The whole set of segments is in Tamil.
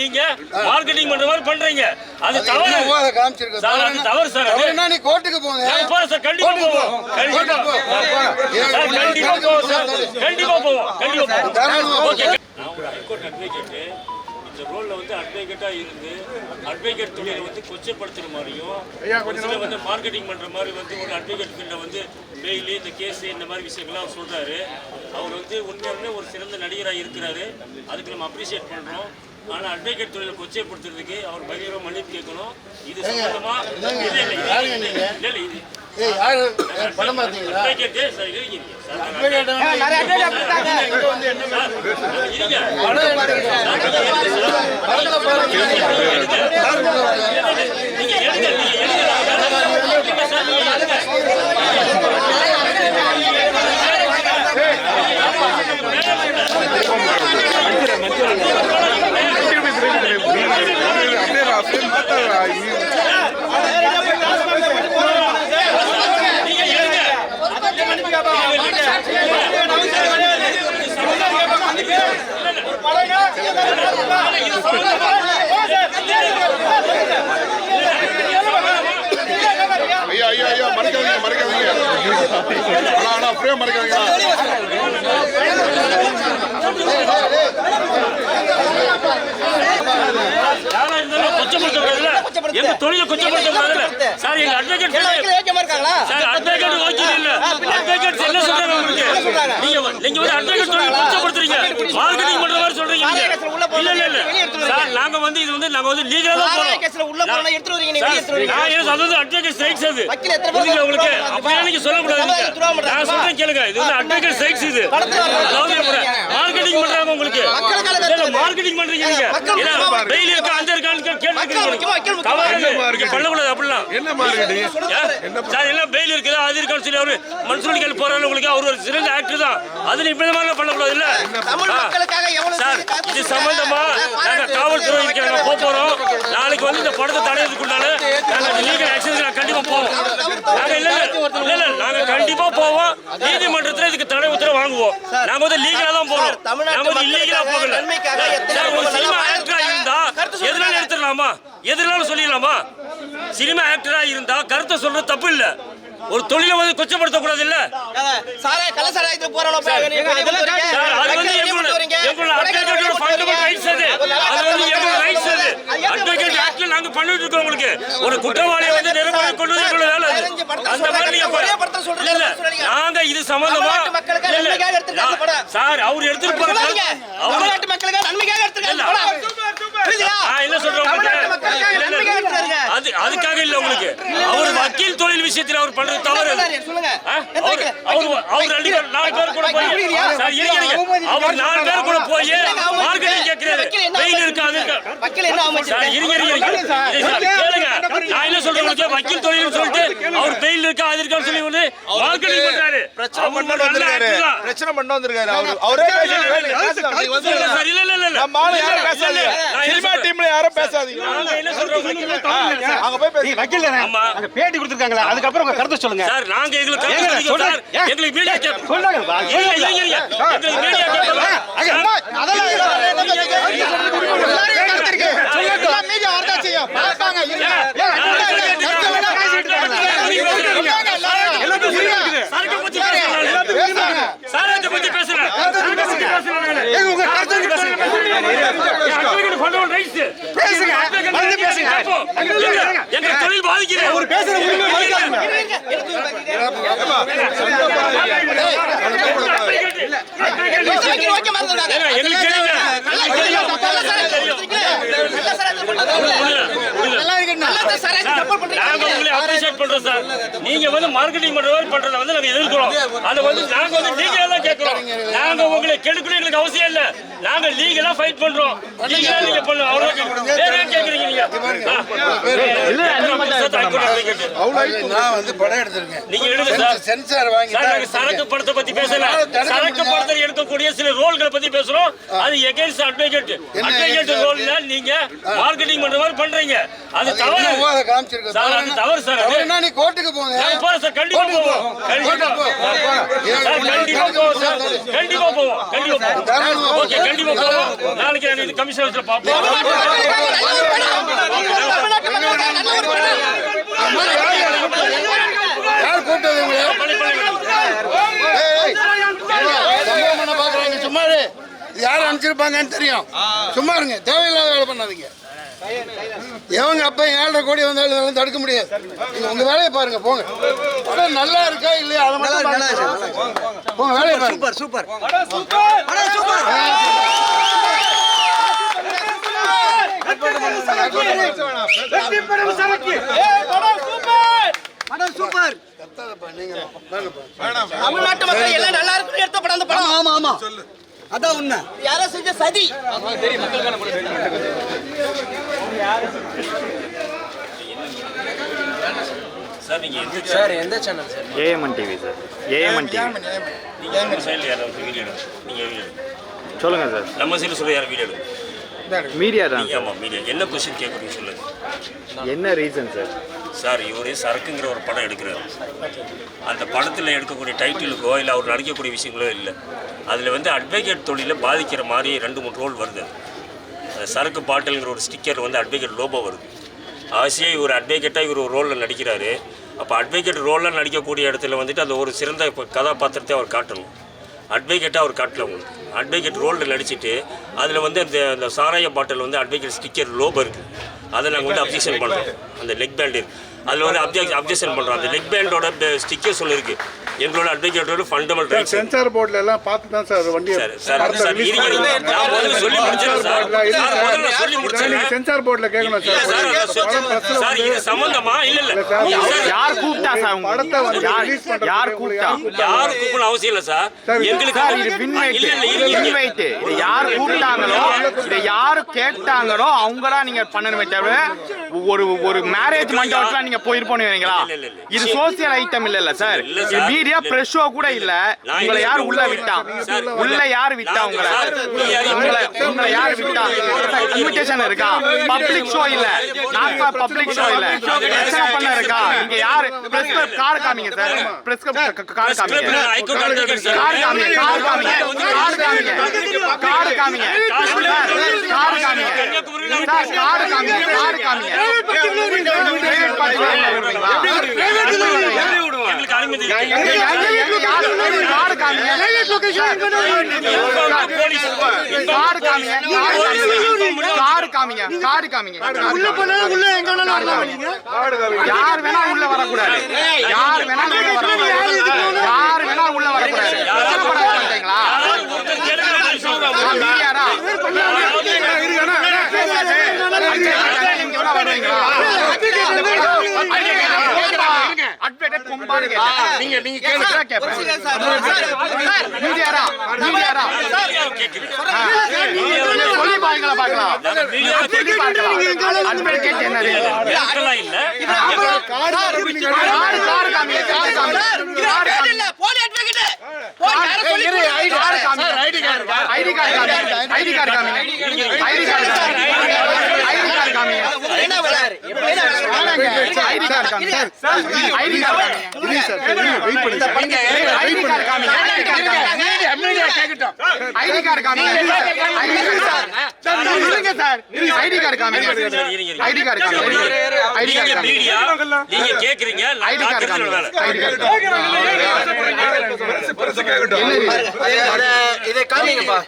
நீங்க மார்க்கெட்டிங் பண்ற மாதிரி பண்றீங்க. அது தவறு. சார், அது தவறு சார் நீ கோர்ட்டுக்கு போங்க. போறோம் சார் கண்டிப்பா போவோம். கண்டிப்பா. சார் கண்டிப்பா போவோம் சார். கண்டிப்பா போவோம். கண்டிப்பா போவோம். ஓகே. நான் ஒரு ஹைகோர்ட் அட்வொகேட்டு இந்த ரோல்ல வந்து அட்வொகேட்டா இருந்து அட்வொகேட் தொழிலை வந்து கொச்சப்படுத்துற மாதிரியும் சில வந்து மார்க்கெட்டிங் பண்ற மாதிரி வந்து ஒரு அட்வொகேட் ஃபீல்ட வந்து பெயில் இந்த கேஸ் இந்த மாதிரி விஷயங்கள்லாம் அவர் சொல்றாரு. அவர் வந்து உண்மையாலுமே ஒரு சிறந்த நடிகராக இருக்கிறாரு. அதுக்கு நம்ம அப்ரிஷியேட் பண்றோம். ஆனா அட்வொகேட் தொழிலை கொச்சைப்படுத்துறதுக்கு அவர் பகிரவ மன்னிப்பு கேட்கணும். இது சம்பந்தமா? நீங்க? இல்ல இல்ல இது ஏய், யாரு யார் படம் பார்த்தீங்களா அட்வொகேட்டே சார் இருங்க சார் advocate வந்து இங்க வந்து என்ன சார், இருங்க படம் எடுக்கிறீங்க. படத்துல பாருங்க. நீங்க எடுங்க நீங்க எடுங்க சார் நீங்க எடுங்க நீங்க எடுங்க ஐயா ஐயா ஐயா மறைக்காதீங்க மறைக்காதீங்க இருந்தாலும் கொச்சப்படுத்தக்கூடாதுல்ல? எங்க தொழிலை கொச்சப்படுத்தக்கூடாதுல்ல? சார் எங்க அட்வொகேட் சார் அட்வொகேட் ஓகே இல்ல. அட்வொகேட் என்ன சொல்றாங்க உங்களுக்கு? நீங்க வ- நீங்க வந்து அட்வொகேட் தொழிலை கொச்சப்படுத்துறீங்க மார்க்கெட்டிங் பண்ற மாதிரி சொல்றீங்க? நீங்க. இல்ல இல்ல இல்ல. சார் நாங்க வந்து இது வந்து நாங்க வந்து லீகலா தான் போறோம். சார், நான் என்ன சொல்றது? அட்வொகேட் ஸ்ட்ரைக்ஸ் அது வக்கீல் எத்தனை பேர் புரியுதுங்களா உங்களுக்கு? அப்படியே நீங்க பண்றாங்க. நான் சொல்றேன் கேளுங்க. இது வந்து அட்வொகேட் ஸ்ட்ரைக்ஸ் இது. அதாவது மார்க்கெட்டிங் பண்றாங்க உங்களுக்கு. மார்க்கெட்டிங் பண்றீங்க நீங்க. டெய்லி இருக்கா அந்த இருக்கான்னு? நீங்க பண்ணக்கூடாது. என்ன மார்க்கெட்டிங்? சார் எல்லாம் பெயில் இருக்குது? அது இருக்கான்னு சொல்லி அவரு மனுஷனுக்கு கேள்வி போறாரு உங்களுக்கு அவர் ஒரு சிறந்த ஆக்டர் தான். அது இப்படி மாதிரி பண்ணக்கூடாது இல்ல? தமிழ் ஆ. மக்களுக்காக எவ்வளவு சார் இது. சம்பந்தமா நாங்க காவல்துறை இருக்கிறாங்க போக போறோம். நாளைக்கு வந்து இந்த படத்தை தடையதுக்குள்ளால நாங்க லீகல் ஆக்ஷன் நாங்க கண்டிப்பா போவோம். நாங்க இல்ல இல்ல இல்ல நாங்க கண்டிப்பா போவோம். நீதிமன்றத்துல இதுக்கு தடை உத்தரவு வாங்குவோம். நாங்க வந்து லீகலா தான் போறோம் நாங்க வந்து இல்லீகலா போகல. சார் ஒரு சினிமா ஆக்டரா இருந்தா கருத்து எடுத்துடலாமா எதனால சொல்லிடலாமா சினிமா ஆக்டரா இருந்தா கருத்தை சொல்றது தப்பு இல்ல ஒரு தொழிலை வந்து கொச்சப்படுத்த கூடாது இல்ல அதான், சாராய, கள்ள சாராயத்துக்கு போறவங்கள போய் வெளியே கொண்டு வரீங்க. சார், அது வந்து எங்களோட. எங்களோட அட்வொகேட்டோட ஃபண்டமெண்டல். ரைட்ஸ் அது அது எங்களோட ரைட்ஸ் அது அட்வொகேட் நாங்க பண்ணிட்டு இருக்கோம் உங்களுக்கு ஒரு குற்றவாளியை வந்து நிரூபணம் கொண்டு வந்து எங்களோட வேலை அது. அந்த மாதிரி நீங்க ஒரே படத்தை சொல்றீங்க. இல்ல இது சம்பந்தமா இல்ல. சார் அவர் எடுத்துட்டு போற சொல்லாதீங்க. அவர் தமிழ்நாட்டு மக்களுக்காக நன்மைக்காக எடுத்திருக்காங்க இல்ல. படம். புரியுதா? நான் என்ன சொல்றேன் உங்களுக்கு? தமிழ்நாட்டு மக்களுக்காக இல்ல, இல்ல. நன்மைக்காக எடுத்திருக்காங்க. அது அதுக்காக இல்ல உங்களுக்கு. அவர் வக்கீல் தொழில் விஷயத்துல அவர் பண்றது தவறு. அவர்? அவர் ரெண்டு பேர் நாலு பேர் கூட போய். அவர் நாலு பேர் கூட போய் மார்க்கெட்டிங் கேட்கிறாரு. வெயில் இருக்கா அது இருக்கா வக்கீல் என்ன சார்? இருங்க இருங்க நான் என்ன சொல்றேன் உங்களுக்கு? வக்கீல் தொழில்னு சொல்லிட்டு இருக்கா அது இருக்கான்னு சொல்லி வந்து மார்க்கெட்டிங் பண்றாரு பிரச்சனை அவர் பண்ண ஒரு நல்ல வந்திருக்காரு actor தான். பிரச்சனை பண்ண வந்திருக்காரு அவரு அவரே பேசுறாரு இல்ல சார், இல்ல இல்ல இல்ல இல்ல நம்ம ஆளு யாரும் இல்ல, இல்ல, பேசாதீங்க நான் என்ன சினிமா சொல்றேன்? டீம்ல யாரும் பேசாதீங்க நாங்க என்ன சொல்றோம் உங்களுக்கு? அங்க போய் பேசுங்க வக்கீல் தானே ஆமா. அங்க பேட்டி கொடுத்துருக்காங்களா அதுக்கப்புறம் உங்க கருத்தை சொல்லுங்க சார் நாங்க எங்களுக்கு? எங்களுக்கு மீடியா. எங்களுக்கு மீடியா. சரக்கு பத்தி பேசுறேன் சரக்கு பத்தி பேசுறேன் சரக்கு பத்தி பேசுறேன் நானு. ஏங்க, உங்க கருத்தை என் advocate fundamental rights. பேசுங்க. என் advocate வந்து பேசுங்க. கேட்போம். எங்க- எங்க பாதிக்குது ஒரு பேசுற உரிமை தெரியும். நாங்க உங்களை appreciate பண்றோம் சார். நீங்க வந்து marketing பண்ற பண்றதை வந்து நாங்க எதிர்க்கிறோம். அதை வந்து நாங்க வந்து ஆ தான் கேட்கிறோம். நாங்க உங்களை கெடுக்கணும் எங்களுக்கு அவசியம் இல்ல. நாங்க ஆ fight பண்றோம். நீங்க பண்ணணும். அவ்வளவுதான் கேட்கிறோம். வேற ஏன் கேட்கறீங்க நீங்க? நீங்க நான் வந்து படம் எடுத்திருக்கேன் நீங்க எடுங்க சார் சென்சார் வாங்கி சார் தான் நாங்க சரக்கு படத்தை பத்தி பேசல சரக்கு. படத்தில் எடுக்கக்கூடிய சில ரோல்களை பத்தி பேசுறோம் அது எகேன்ஸ்ட் அட்வொகேட் அட்வொகேட்? ரோல்ல நீங்க மார்க்கெட்டிங் பண்ற மாதிரி பண்றீங்க அது தவறு அதை காமிச்சிருக்க சார், அது தவறு சார் அது. தவறுனா நீ கோர்ட்டுக்கு போங்க சார் கண்டிப்பா கோர்ட்டுக்கு போவோம் போ. கண்டிப்பா கோர்ட்டுக்கு போ. சார் கண்டிப்பா போவோம் சார் கண்டிப்பா போவோம் கண்டிப்பா போவோம் தாராளமா ஓகே கண்டிப்பா போவோம் நாளைக்கு நான் இது கமிஷன் வச்சு யார் கூட்டது உங்களை பண்ணி, பண்ணி, பண்ணி. ஏய், ஏய். சம்பவம் பண்ண பாக்குறாங்க சும்மா இரு. இது யார் அனுப்பிச்சிருப்பாங்கன்னு தெரியும். சும்மா இருங்க. தேவையில்லாத வேலை பண்ணாதீங்க. எவங்க அப்ப ஏழரை கோடி வந்தாலும் இதெல்லாம் தடுக்க முடியாது. உங்க வேலையை பாருங்க போங்க. படம் நல்லா இருக்கா இல்லையா? அதை மட்டும் பாருங்க. போங்க வேலையை பாருங்க. சூப்பர் கத்தாதப்பா, நீங்க வாங்கப்பா. தமிழ்நாட்டு மக்கள் எல்லாம் நல்லா இருக்குன்னு எடுத்த படம் அந்த படம். ஆமா ஆமா அதான் உண்மை. யாரோ செஞ்ச சதி. சார் எந்த channel sir AMN TV sir. AMN TV சொல்லுங்க சார். நம்ம சைடுல சொல்ல யாரும் வீடியோ மீடியா தான் நீங்க ஆமா மீடியா என்ன கொஸ்டின் கேட்குறீங்க சொல்லுங்க. என்ன ரீசன் சார்? சார் இவரே சரக்குங்கிற ஒரு படம் எடுக்கிறாரு. அந்த படத்தில் எடுக்கக்கூடிய டைட்டிலுக்கோ இல்லை அவர் நடிக்கக்கூடிய விஷயங்களோ இல்லை. அதில் வந்து அட்வொகேட் தொழிலை பாதிக்கிற மாதிரி ரெண்டு மூணு ரோல் வருது. சரக்கு பாட்டில்ங்கிற ஒரு ஸ்டிக்கர் வந்து அட்வொகேட் லோபோ வருது. அவசியம் இவர் அட்வொகேட்டாக இவர் ஒரு ரோலில் நடிக்கிறாரு. அப்போ அட்வொகேட் ரோலில் நடிக்கக்கூடிய இடத்துல வந்துட்டு அந்த ஒரு சிறந்த கதாபாத்திரத்தை அவர் காட்டணும். அட்வொகேட்டாக அவர் காட்டல உங்களுக்கு அட்வொகேட் ரோலில் நடிச்சிட்டு அதில் வந்து அந்த அந்த சாராய பாட்டில் வந்து அட்வொகேட் ஸ்டிக்கர் லோபோ இருக்குது அதை நாங்கள் வந்து அப்ஜெக்ஷன் பண்ணுறோம் அந்த லெக் பேண்டு அதில் வந்து அப்ஜெக்ட் அப்ஜெக்ஷன் பண்ணுறோம் அந்த லெக் பேண்டோட ஸ்டிக்கர் சொல்லிருக்கு. எங்களோட அட்வொகேட்டோட ஃபண்டமெண்டல் ரைட்ஸ் சென்சார் போர்டுல எல்லாம் பார்த்து தான் சார் வண்டி சார் சார். நான் சொல்லி முடிச்சிடறேன் சார். நான் சொல்லி முடிச்சிடறேன். சென்சார் போர்டுல கேட்கணும் சார். சார் இது சம்பந்தமா? இல்ல இல்ல. யார் கூப்பிட்டா சார் படத்தை வந்து யார் release பண்றதுக்கு யார் கூப்பிட்டா? யார் யாரும் கூப்பிடணும் அவசியம் இல்ல சார். எங்களுக்கு இது வின் வெயிட் இல்ல வின். வெயிட் இதை யார் கூப்பிட்டாங்களோ இதை யாரு கேட்டாங்களோ அவங்க தான் நீங்க பண்ணணுமே தவிர ஒரு ஒரு மேரேஜ் மண்டபத்துல நீங்க போயிருப்போம் வைங்களா. இது சோசியல் ஐட்டம் இல்ல இல்ல சார். மீடியா. பிரஸ் ஷோ கூட இல்ல உங்களை யார் உள்ள உள்ள விட்டா? சார், உள்ள யார் விட்டா உங்களை? உங்களை உங்களை யார் விட்டா? இன்விடேஷன் இருக்கா? பப்ளிக் ஷோ இல்ல. நாட் பப்ளிக் ஷோ இல்ல. பிரச்சனை பண்ண இருக்கா? நீங்க யாரு? பிரஸ் கார்டு காமிங்க சார் பிரஸ் சார் கார்டு காமிங்க. கார்டு காமிங்க. கார்டு காமிங்க. கார்டு காமிங்க. கார்டு காமிங்க. கார்டு காமிங்க. கார்டு காமிங்க. கார்டு காமிங்க. போலீஸ் கார்டு காமிங்க கார்டு காமிங்க கார்டு காமிங்க உள்ள போனா உள்ள எங்க வேணாலும் வரலாம் யார் வேணா உள்ள வரக்கூடாது யார் வேணா உள்ள வரக்கூடாது யார் வேணா உள்ள வரக்கூடாது பிரச்சனை பண்ண மாட்டீங்களா ஒருத்தர் கேட்கறது சொல்றாங்க. நான் மீடியாரா நீங்க வேணா வருவீங்களா அட்வொகேட் கும்பான்னு கேட்டேன் நீங்க நீங்க கேளுங்க கேட்பேன் மீடியாரா மீடியாரா சொல்லி பாருங்களா பார்க்கலாம் சொல்லி பார்க்கலாம் அட்வொகேட் என்னது இதெல்லாம் இல்ல காடு காடு காமிங்க காடு காமிங்க காடு காமிங்க போலி அட்வொகேட் போலி யாரோ சொல்லி காடு காமிங்க. ID card ID card ID card காமிங்க ஐடி கார்டு ஐடி கார்டு காமிங்க என்ன விளையாடு என்ன விளையாடு ஐடி கார்டு காமிங்க ஐடி கார்டு காமிங்க ஐடி கார்டு காமிங்க ஐடி கார்டு காமிங்க ஐடி கார்டு காமிங்க ID card sir ID card காமிங்க ஐடி கார்டு காமிங்க ஐடி நீங்க கார்டு காமிங்க நீங்க கேக்குறீங்க ID card. ID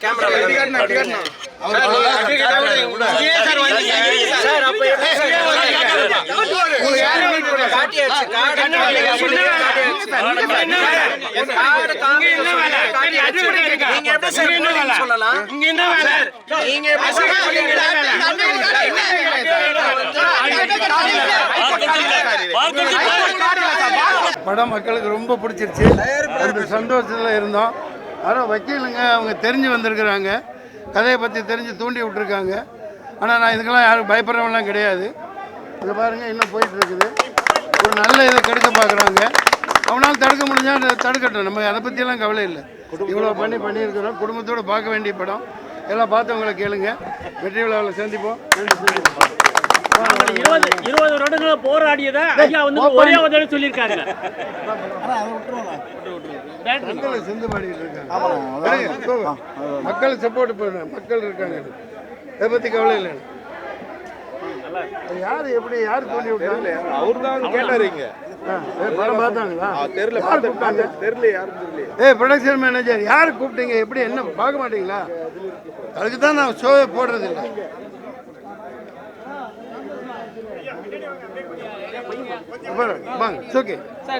camera sir அப்ப நீங்க படம் மக்களுக்கு ரொம்ப பிடிச்சிருச்சு அந்த சந்தோஷத்தில் இருந்தோம் ஆனால் வக்கீலுங்க அவங்க தெரிஞ்சு வந்திருக்கிறாங்க கதையை பற்றி தெரிஞ்சு தூண்டி விட்டுருக்காங்க ஆனால் நான் இதுக்கெல்லாம் யாரும் பயப்படுறவங்களாம் கிடையாது இது பாருங்க இன்னும் போயிட்டு இருக்குது ஒரு நல்ல இதை கெடுக்க பார்க்குறாங்க. அவனால் தடுக்க முடிஞ்சா அதை தடுக்கட்டும். நம்ம அதை பற்றியெல்லாம் கவலை இல்லை. இவ்வளோ பண்ணி பண்ணியிருக்கிறோம். குடும்பத்தோடு பார்க்க வேண்டிய படம். எல்லாம் பார்த்தவங்களை கேளுங்க. வெற்றி விழாவில் சந்திப்போம். இருபது இருபது வருடங்கள போராடியதை? ஐயா வந்து ஒரே சொல்லியிருக்காங்க மக்கள் சிந்து பாடிட்டு இருக்காங்க. மக்கள் சப்போர்ட் பண்ண. மக்கள் இருக்காங்க. இதை பற்றி கவலை இல்லை. யார் எப்படி யார் சொல்லி விட்டாங்க? அவரு தான் கேட்டாரு இங்க. படம் பார்த்தாங்களா? தெரியல யார் கூப்பிட்டாங்க? தெரியல யாரும் தெரியல. ஏய் ப்ரொடக்ஷன் மேனேஜர் யார் கூப்பிட்டீங்க? எப்படி என்ன பார்க்க மாட்டீங்களா? அதுக்கு தான் நான் ஷோவை போடுறது இல்லை வாங்க ஓகே